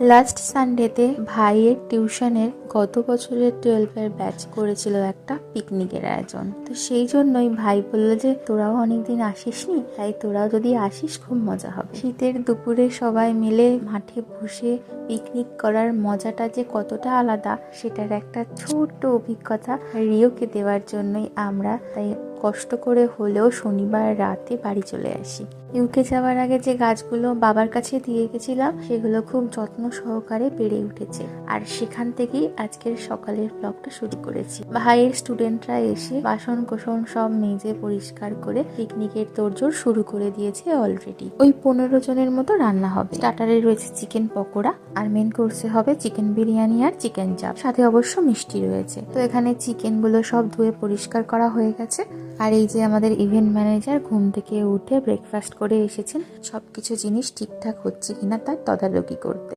Last সানডেতে ভাইয়ের টিউশনের গত বছরের টুয়েলভের ব্যাচ করেছিল একটা পিকনিকের আয়োজন। তো সেই জন্যই ভাই বলল যে, তোরাও অনেকদিন আসিসনি, তাই তোরাও যদি আসিস, খুব মজা হবে। শীতের দুপুরে সবাই মিলে মাঠে বসে পিকনিক করার মজাটা যে কতটা আলাদা, সেটার একটা ছোট্ট অভিজ্ঞতা রিওকে দেওয়ার জন্যই আমরা তাই কষ্ট করে হলেও শনিবার রাতে বাড়ি চলে আসি। ইউকে যাওয়ার আগে যে গাছগুলো বাবার কাছে দিয়ে গেছিলাম, সেগুলো খুব যত্ন সহকারে বেড়ে উঠেছে। আর সেখান থেকেই আজকের সকালের ব্লগটা শুরু করেছি। ভাইয়ের স্টুডেন্টরা এসে বাসন কোসন সব মেজে পরিষ্কার করে পিকনিকের তোড়জোড় শুরু করে দিয়েছে অলরেডি ওই পনেরো জনের মতো রান্না হবে। স্টার্টারে রয়েছে চিকেন পকোড়া, আর মেন কোর্সে হবে চিকেন বিরিয়ানি আর চিকেন চাপ সাথে অবশ্য মিষ্টি রয়েছে। তো এখানে চিকেনগুলো সব ধুয়ে পরিষ্কার করা হয়ে গেছে। আর এই যে আমাদের ইভেন্ট ম্যানেজার ঘুম থেকে উঠে ব্রেকফাস্ট করে এসেছেন, সবকিছু জিনিস ঠিকঠাক হচ্ছে কিনা তার তদারকি করতে।